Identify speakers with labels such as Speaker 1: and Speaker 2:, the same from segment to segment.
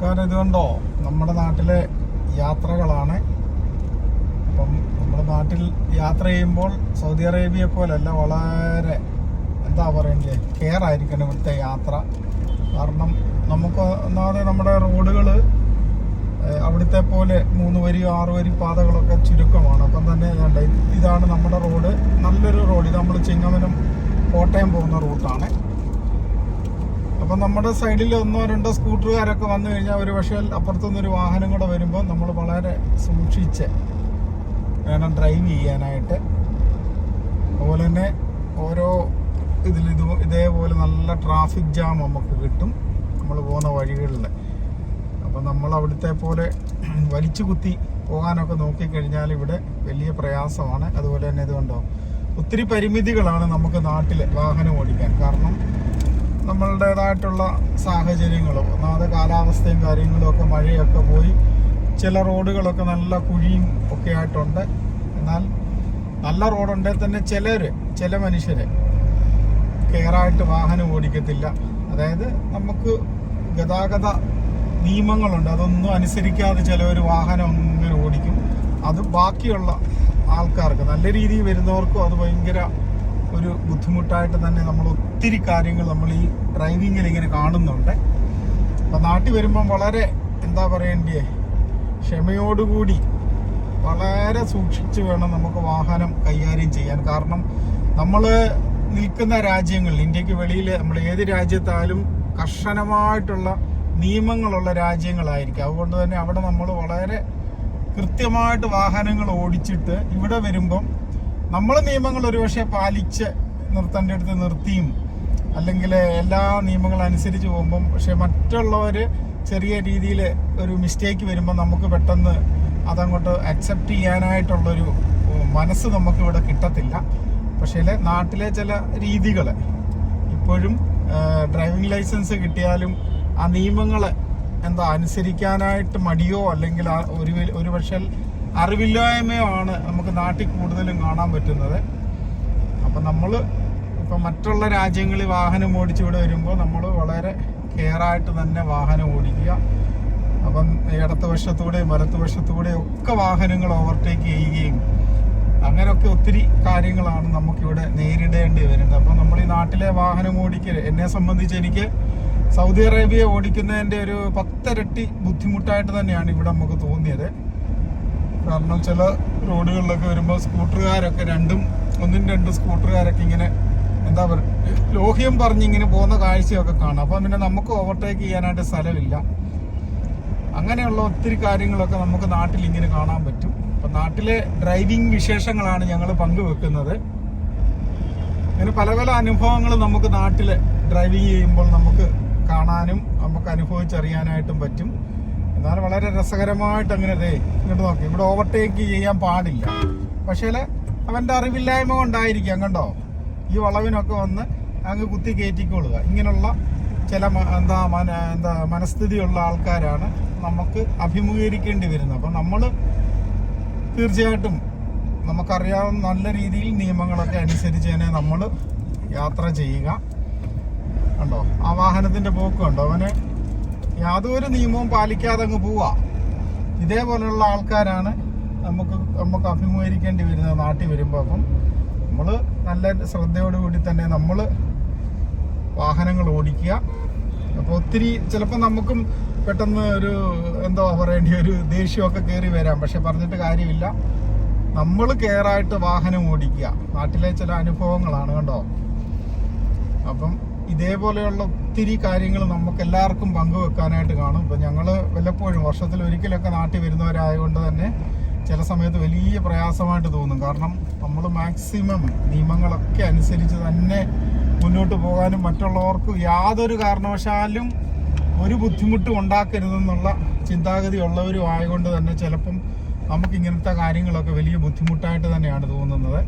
Speaker 1: നമസ്കാരം ഇതുകൊണ്ടോ? നമ്മുടെ നാട്ടിലെ യാത്രകളാണ്. അപ്പം നമ്മുടെ നാട്ടിൽ യാത്ര ചെയ്യുമ്പോൾ സൗദി അറേബ്യ പോലെയല്ല വളരെ എന്താ പറയണ്ടേ കെയർ ആയിരിക്കണം ഇവിടുത്തെ യാത്ര. കാരണം നമുക്ക് ഒന്നാമത് നമ്മുടെ റോഡുകൾ അവിടുത്തെ പോലെ മൂന്ന് വരി ആറ് വരി പാതകളൊക്കെ ചുരുക്കമാണ്. അപ്പം തന്നെ ഇതാണ് നമ്മുടെ റോഡ്. നല്ലൊരു റോഡ്. ഇത് നമ്മൾ ചിങ്ങമനം കോട്ടയം പോകുന്ന റൂട്ടാണ്. അപ്പം നമ്മുടെ സൈഡിൽ ഒന്നോ രണ്ടോ സ്കൂട്ടറുകാരൊക്കെ വന്നു കഴിഞ്ഞാൽ ഒരു പക്ഷേ അപ്പുറത്തുനിന്നൊരു വാഹനം കൂടെ വരുമ്പോൾ നമ്മൾ വളരെ സൂക്ഷിച്ച് വേണം ഡ്രൈവ് ചെയ്യാനായിട്ട്. അതുപോലെ തന്നെ ഓരോ ഇതിൽ ഇത് ഇതേപോലെ നല്ല ട്രാഫിക് ജാം നമുക്ക് കിട്ടും നമ്മൾ പോകുന്ന വഴികളിൽ അപ്പം നമ്മൾ അവിടുത്തെ പോലെ വലിച്ചു കുത്തി പോകാനൊക്കെ നോക്കിക്കഴിഞ്ഞാൽ ഇവിടെ വലിയ പ്രയാസമാണ്. അതുപോലെ തന്നെ ഇതുകൊണ്ടോ ഒത്തിരി പരിമിതികളാണ് നമുക്ക് നാട്ടിൽ വാഹനം ഓടിക്കാൻ. കാരണം നമ്മളുടേതായിട്ടുള്ള സാഹചര്യങ്ങളും ഒന്നാമത് കാലാവസ്ഥയും കാര്യങ്ങളും ഒക്കെ മഴയൊക്കെ പോയി ചില റോഡുകളൊക്കെ നല്ല കുഴിയും ഒക്കെ ആയിട്ടുണ്ട്. എന്നാൽ നല്ല റോഡുണ്ടെങ്കിൽ തന്നെ ചിലർ ചില മനുഷ്യരെ കെയറായിട്ട് വാഹനം ഓടിക്കത്തില്ല. അതായത് നമുക്ക് ഗതാഗത നിയമങ്ങളുണ്ട്. അതൊന്നും അനുസരിക്കാതെ ചിലവർ വാഹനം അങ്ങനെ ഓടിക്കും. അത് ബാക്കിയുള്ള ആൾക്കാർക്ക് നല്ല രീതിയിൽ വരുന്നവർക്കും അത് ഭയങ്കര ഒരു ബുദ്ധിമുട്ടായിട്ട് തന്നെ നമ്മൾ ഒത്തിരി കാര്യങ്ങൾ നമ്മൾ ഈ ഡ്രൈവിങ്ങിൽ ഇങ്ങനെ കാണുന്നുണ്ട്. അപ്പം നാട്ടിൽ വരുമ്പം വളരെ എന്താ പറയേണ്ടേ? ക്ഷമയോടുകൂടി വളരെ സൂക്ഷിച്ച് വേണം നമുക്ക് വാഹനം കൈകാര്യം ചെയ്യാൻ. കാരണം നമ്മൾ നിൽക്കുന്ന രാജ്യങ്ങളിൽ ഇന്ത്യയ്ക്ക് വെളിയിൽ നമ്മൾ ഏത് രാജ്യത്തായാലും കർശനമായിട്ടുള്ള നിയമങ്ങളുള്ള രാജ്യങ്ങളായിരിക്കും. അതുകൊണ്ട് തന്നെ അവിടെ നമ്മൾ വളരെ കൃത്യമായിട്ട് വാഹനങ്ങൾ ഓടിച്ചിട്ട് ഇവിടെ വരുമ്പം നമ്മൾ നിയമങ്ങൾ ഒരുപക്ഷെ പാലിച്ച് നിർത്തേണ്ട അടുത്ത് നിർത്തിയും. അല്ലെങ്കിൽ എല്ലാ നിയമങ്ങളും അനുസരിച്ച് പോകുമ്പം പക്ഷെ മറ്റുള്ളവർ ചെറിയ രീതിയിൽ ഒരു മിസ്റ്റേക്ക് വരുമ്പോൾ നമുക്ക് പെട്ടെന്ന് അതങ്ങോട്ട് അക്സെപ്റ്റ് ചെയ്യാനായിട്ടുള്ളൊരു മനസ്സ് നമുക്ക് ഇവിടെ കിട്ടത്തില്ല. പക്ഷേ നാട്ടിലെ ചില രീതികൾ ഇപ്പോഴും ഡ്രൈവിംഗ് ലൈസൻസ് കിട്ടിയാലും ആ നിയമങ്ങളെ എന്താ അനുസരിക്കാനായിട്ട് മടിയോ അല്ലെങ്കിൽ ഒരു ഒരു പക്ഷേ അറിവില്ലായ്മയോ ആണ് നമുക്ക് നാട്ടിൽ കൂടുതലും കാണാൻ പറ്റുന്നത്. അപ്പം നമ്മൾ ഇപ്പം മറ്റുള്ള രാജ്യങ്ങളിൽ വാഹനം ഓടിച്ച് ഇവിടെ വരുമ്പോൾ നമ്മൾ വളരെ കെയറായിട്ട് തന്നെ വാഹനം ഓടിക്കുക. അപ്പം ഇടത്ത് വശത്തൂടെയും വലത്ത് വശത്തൂടെയും ഒക്കെ വാഹനങ്ങൾ ഓവർടേക്ക് ചെയ്യുകയും അങ്ങനെയൊക്കെ ഒത്തിരി കാര്യങ്ങളാണ് നമുക്കിവിടെ നേരിടേണ്ടി വരുന്നത്. അപ്പം നമ്മൾ ഈ നാട്ടിലെ വാഹനം ഓടിക്കൽ എന്നെ സംബന്ധിച്ച് എനിക്ക് സൗദി അറേബ്യ ഓടിക്കുന്നതിന്റെ ഒരു പത്തിരട്ടി ബുദ്ധിമുട്ടായിട്ട് തന്നെയാണ് ഇവിടെ നമുക്ക് തോന്നിയത്. കാരണം ചില റോഡുകളിലൊക്കെ വരുമ്പോൾ സ്കൂട്ടറുകാരൊക്കെ രണ്ടും ഒന്നും രണ്ടും സ്കൂട്ടറുകാരൊക്കെ ഇങ്ങനെ എന്താ പറയുക ലോഹ്യം പറഞ്ഞ് ഇങ്ങനെ പോകുന്ന കാഴ്ചയൊക്കെ കാണാം. അപ്പം പിന്നെ നമുക്ക് ഓവർടേക്ക് ചെയ്യാനായിട്ട് സ്ഥലമില്ല. അങ്ങനെയുള്ള ഒത്തിരി കാര്യങ്ങളൊക്കെ നമുക്ക് നാട്ടിൽ ഇങ്ങനെ കാണാൻ പറ്റും. അപ്പം നാട്ടിലെ ഡ്രൈവിംഗ് വിശേഷങ്ങളാണ് ഞങ്ങൾ പങ്കുവെക്കുന്നത്. അങ്ങനെ പല പല അനുഭവങ്ങൾ നമുക്ക് നാട്ടിൽ ഡ്രൈവിംഗ് ചെയ്യുമ്പോൾ നമുക്ക് കാണാനും നമുക്ക് അനുഭവിച്ചറിയാനായിട്ടും പറ്റും. എന്നാൽ വളരെ രസകരമായിട്ട് അങ്ങനെ ദേ ഇങ്ങോട്ട് നോക്കി. ഇവിടെ ഓവർടേക്ക് ചെയ്യാൻ പാടില്ല. പക്ഷേ അവന്റെ അറിവില്ലായ്മ കൊണ്ടായിരിക്കാം കണ്ടോ? ഈ വളവിനൊക്കെ വന്ന് അങ്ങ് കുത്തി കയറ്റിക്കൊള്ളുക. ഇങ്ങനെയുള്ള ചില എന്താ മന എന്താ മനസ്ഥിതിയുള്ള ആൾക്കാരാണ് നമുക്ക് അഭിമുഖീകരിക്കേണ്ടി വരുന്നത്. അപ്പം നമ്മൾ തീർച്ചയായിട്ടും നമുക്കറിയാവുന്ന നല്ല രീതിയിൽ നിയമങ്ങളൊക്കെ അനുസരിച്ച് തന്നെ നമ്മൾ യാത്ര ചെയ്യുക. കണ്ടോ? ആ വാഹനത്തിന്റെ പോക്ക് കണ്ടോ? അവന് യാതൊരു നിയമവും പാലിക്കാതെ അങ്ങ് പോവാ. ഇതേപോലെയുള്ള ആൾക്കാരാണ് നമുക്ക് നമുക്ക് അഭിമുഖീകരിക്കേണ്ടി വരുന്നത് നാട്ടിൽ വരുമ്പോൾ അപ്പം നമ്മൾ നല്ല ശ്രദ്ധയോടുകൂടി തന്നെ നമ്മൾ വാഹനങ്ങൾ ഓടിക്കുക. അപ്പോൾ ഒത്തിരി ചിലപ്പോൾ നമുക്കും പെട്ടെന്ന് ഒരു എന്തോ പറയേണ്ടി ഒരു ദേഷ്യമൊക്കെ കയറി വരാം. പക്ഷെ പറഞ്ഞിട്ട് കാര്യമില്ല. നമ്മൾ കെയറായിട്ട് വാഹനം ഓടിക്കുക. നാട്ടിലെ ചില അനുഭവങ്ങളാണ് കണ്ടോ? അപ്പം ഇതേപോലെയുള്ള ഒത്തിരി കാര്യങ്ങൾ നമുക്ക് എല്ലാവർക്കും പങ്കുവെക്കാനായിട്ട് കാണും. ഇപ്പം ഞങ്ങൾ വല്ലപ്പോഴും വർഷത്തിൽ ഒരിക്കലൊക്കെ നാട്ടിൽ വരുന്നവരായതുകൊണ്ട് തന്നെ ചില സമയത്ത് വലിയ പ്രയാസമായിട്ട് തോന്നും. കാരണം നമ്മൾ മാക്സിമം നിയമങ്ങളൊക്കെ അനുസരിച്ച് തന്നെ മുന്നോട്ട് പോകാനും മറ്റുള്ളവർക്ക് യാതൊരു കാരണവശാലും ഒരു ബുദ്ധിമുട്ടും ഉണ്ടാക്കരുതെന്നുള്ള ചിന്താഗതി ഉള്ളവരും ആയതുകൊണ്ട് തന്നെ ചിലപ്പം നമുക്ക് ഇങ്ങനത്തെ കാര്യങ്ങളൊക്കെ വലിയ ബുദ്ധിമുട്ടായിട്ട് തന്നെയാണ് തോന്നുന്നത്.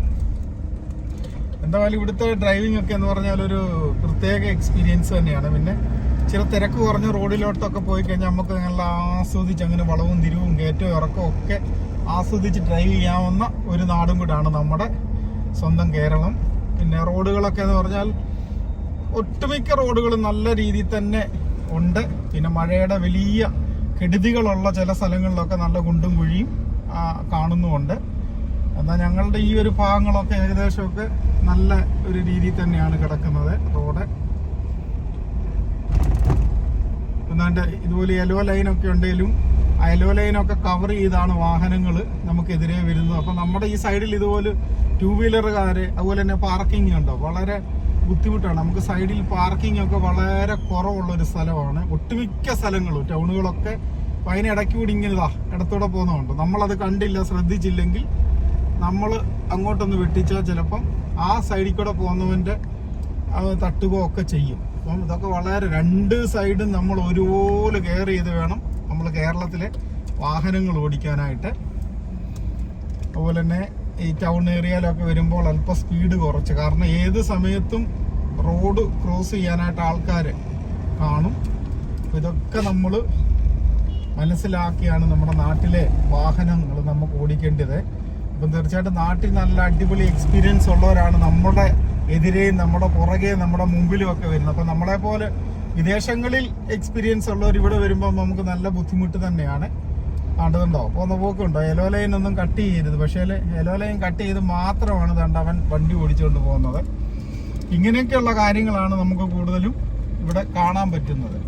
Speaker 1: എന്തായാലും ഇവിടുത്തെ ഡ്രൈവിംഗ് ഒക്കെ എന്ന് പറഞ്ഞാൽ ഒരു പ്രത്യേക എക്സ്പീരിയൻസ് തന്നെയാണ്. പിന്നെ ചില തിരക്ക് കുറഞ്ഞ റോഡിലോട്ടൊക്കെ പോയി കഴിഞ്ഞാൽ നമുക്ക് നല്ല ആസ്വദിച്ച് അങ്ങനെ വളവും തിരിവും കയറ്റവും ഇറക്കവും ഒക്കെ ആസ്വദിച്ച് ഡ്രൈവ് ചെയ്യാവുന്ന ഒരു നാടും കൂടാണ് നമ്മുടെ സ്വന്തം കേരളം. പിന്നെ റോഡുകളൊക്കെ എന്ന് പറഞ്ഞാൽ ഒട്ടുമിക്ക റോഡുകളും നല്ല രീതിയിൽ തന്നെ ഉണ്ട്. പിന്നെ മഴയുടെ വലിയ കെടുതികളുള്ള ചില സ്ഥലങ്ങളിലൊക്കെ നല്ല കുണ്ടും കുഴിയും കാണുന്നുമുണ്ട്. എന്നാൽ ഞങ്ങളുടെ ഈ ഒരു ഭാഗങ്ങളൊക്കെ ഏകദേശമൊക്കെ നല്ല ഒരു രീതിയിൽ തന്നെയാണ് കിടക്കുന്നത് റോഡ്. എന്നാണ്ട് ഇതുപോലെ യെലോ ലൈനൊക്കെ ഉണ്ടെങ്കിലും ആ യെല്ലോ ലൈനൊക്കെ കവർ ചെയ്താണ് വാഹനങ്ങൾ നമുക്കെതിരെ വരുന്നത്. അപ്പം നമ്മുടെ ഈ സൈഡിൽ ഇതുപോലെ ടൂ വീലറുകാർ അതുപോലെ തന്നെ പാർക്കിംഗ് ഉണ്ടോ? വളരെ ബുദ്ധിമുട്ടാണ്. നമുക്ക് സൈഡിൽ പാർക്കിംഗ് ഒക്കെ വളരെ കുറവുള്ള ഒരു സ്ഥലമാണ്. ഒട്ടുമിക്ക സ്ഥലങ്ങളും ടൗണുകളൊക്കെ അപ്പം അതിനിടയ്ക്ക് കൂടി ഇങ്ങനെ ഇതാ ഇടത്തൂടെ പോകുന്നതുണ്ട്. നമ്മളത് കണ്ടില്ല ശ്രദ്ധിച്ചില്ലെങ്കിൽ നമ്മൾ അങ്ങോട്ടൊന്ന് വെട്ടിച്ചാൽ ചിലപ്പം ആ സൈഡിൽ കൂടെ പോകുന്നവന്റെ അത് തട്ടുകയോ ഒക്കെ ചെയ്യും. അപ്പം ഇതൊക്കെ വളരെ രണ്ട് സൈഡും നമ്മൾ ഒരുപോലെ കെയർ ചെയ്ത് വേണം നമ്മൾ കേരളത്തിലെ വാഹനങ്ങൾ ഓടിക്കാനായിട്ട്. അതുപോലെ തന്നെ ഈ ടൗൺ ഏരിയയിലൊക്കെ വരുമ്പോൾ അല്പം സ്പീഡ് കുറച്ച്. കാരണം ഏത് സമയത്തും റോഡ് ക്രോസ് ചെയ്യാനായിട്ട് ആൾക്കാർ കാണും. ഇതൊക്കെ നമ്മൾ മനസ്സിലാക്കിയാണ് നമ്മുടെ നാട്ടിലെ വാഹനങ്ങൾ നമുക്ക് ഓടിക്കേണ്ടത്. അപ്പം തീർച്ചയായിട്ടും നാട്ടിൽ നല്ല അടിപൊളി എക്സ്പീരിയൻസ് ഉള്ളവരാണ് നമ്മുടെ എതിരെയും നമ്മുടെ പുറകെയും നമ്മുടെ മുമ്പിലും ഒക്കെ വരുന്നത്. അപ്പം നമ്മളെ പോലെ വിദേശങ്ങളിൽ എക്സ്പീരിയൻസ് ഉള്ളവർ ഇവിടെ വരുമ്പോൾ നമുക്ക് നല്ല ബുദ്ധിമുട്ട് തന്നെയാണ്. കണ്ടതുണ്ടോ? പോകുന്ന പോക്കുണ്ടോ? എലോലൈൻ ലൈൻ ഒന്നും കട്ട് ചെയ്യരുത്. പക്ഷേ എലോലൈൻ ലൈൻ കട്ട് ചെയ്ത് മാത്രമാണ് ദണ്ട് അവൻ വണ്ടി ഓടിച്ചുകൊണ്ട് പോകുന്നത്. ഇങ്ങനെയൊക്കെയുള്ള കാര്യങ്ങളാണ് നമുക്ക് കൂടുതലും ഇവിടെ കാണാൻ പറ്റുന്നത്.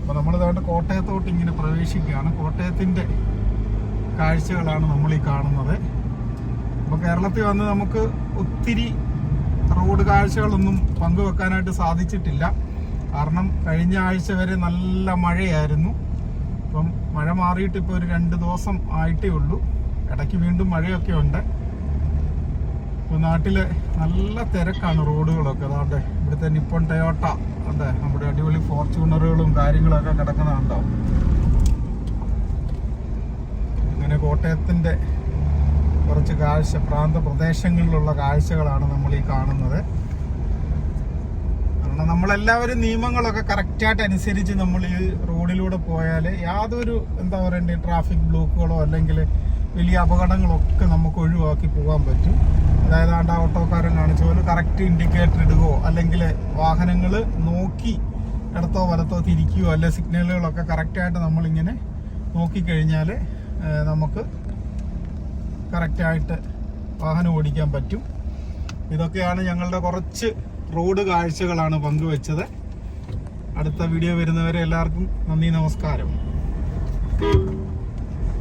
Speaker 1: അപ്പോൾ നമ്മൾ ഇതാണ്ട് കോട്ടയത്തോട്ട് ഇങ്ങനെ പ്രവേശിക്കുകയാണ്. കോട്ടയത്തിന്റെ കാഴ്ചകളാണ് നമ്മൾ ഈ കാണുന്നത്. കേരളത്തിൽ വന്ന് നമുക്ക് ഒത്തിരി റോഡ് കാഴ്ചകളൊന്നും പങ്കുവെക്കാനായിട്ട് സാധിച്ചിട്ടില്ല. കാരണം കഴിഞ്ഞ ആഴ്ച വരെ നല്ല മഴയായിരുന്നു. ഇപ്പം മഴ മാറിയിട്ട് ഇപ്പോൾ ഒരു രണ്ട് ദിവസം ആയിട്ടേ ഉള്ളൂ. ഇടയ്ക്ക് വീണ്ടും മഴയൊക്കെ ഉണ്ട്. ഇപ്പോൾ നാട്ടിലെ നല്ല തിരക്കാണ് റോഡുകളൊക്കെ. അതാണ്ട് ഇവിടുത്തെ നിപ്പൺ ടയോട്ട അതെ നമ്മുടെ അടിപൊളി ഫോർച്യൂണറുകളും കാര്യങ്ങളൊക്കെ കിടക്കുന്നതുണ്ടോ അങ്ങനെ കോട്ടയത്തിന്റെ കുറച്ച് കാഴ്ച പ്രാന്ത പ്രദേശങ്ങളിലുള്ള കാഴ്ചകളാണ് നമ്മൾ ഈ കാണുന്നത്. കാരണം നമ്മളെല്ലാവരും നിയമങ്ങളൊക്കെ കറക്റ്റായിട്ട് അനുസരിച്ച് നമ്മൾ ഈ റോഡിലൂടെ പോയാൽ യാതൊരു എന്താ പറയണ്ടേ ട്രാഫിക് ബ്ലോക്കുകളോ അല്ലെങ്കിൽ വലിയ അപകടങ്ങളൊക്കെ നമുക്ക് ഒഴിവാക്കി പോകാൻ പറ്റും. അതായത് ആണ്ട് ഓട്ടോക്കാരൻ കാണിച്ച പോലെ കറക്റ്റ് ഇൻഡിക്കേറ്റർ ഇടുകയോ അല്ലെങ്കിൽ വാഹനങ്ങൾ നോക്കി ഇടത്തോ വലത്തോ തിരിക്കുകയോ അല്ലെ സിഗ്നലുകളൊക്കെ കറക്റ്റായിട്ട് നമ്മളിങ്ങനെ നോക്കിക്കഴിഞ്ഞാൽ നമുക്ക് കറക്റ്റായിട്ട് വാഹനം ഓടിക്കാൻ പറ്റും. ഇതൊക്കെയാണ് ഞങ്ങളുടെ കുറച്ച് റോഡ് കാഴ്ചകളാണ് പങ്കുവെച്ചത്. അടുത്ത വീഡിയോ വരുന്നവരെ എല്ലാവർക്കും നന്ദി നമസ്കാരം.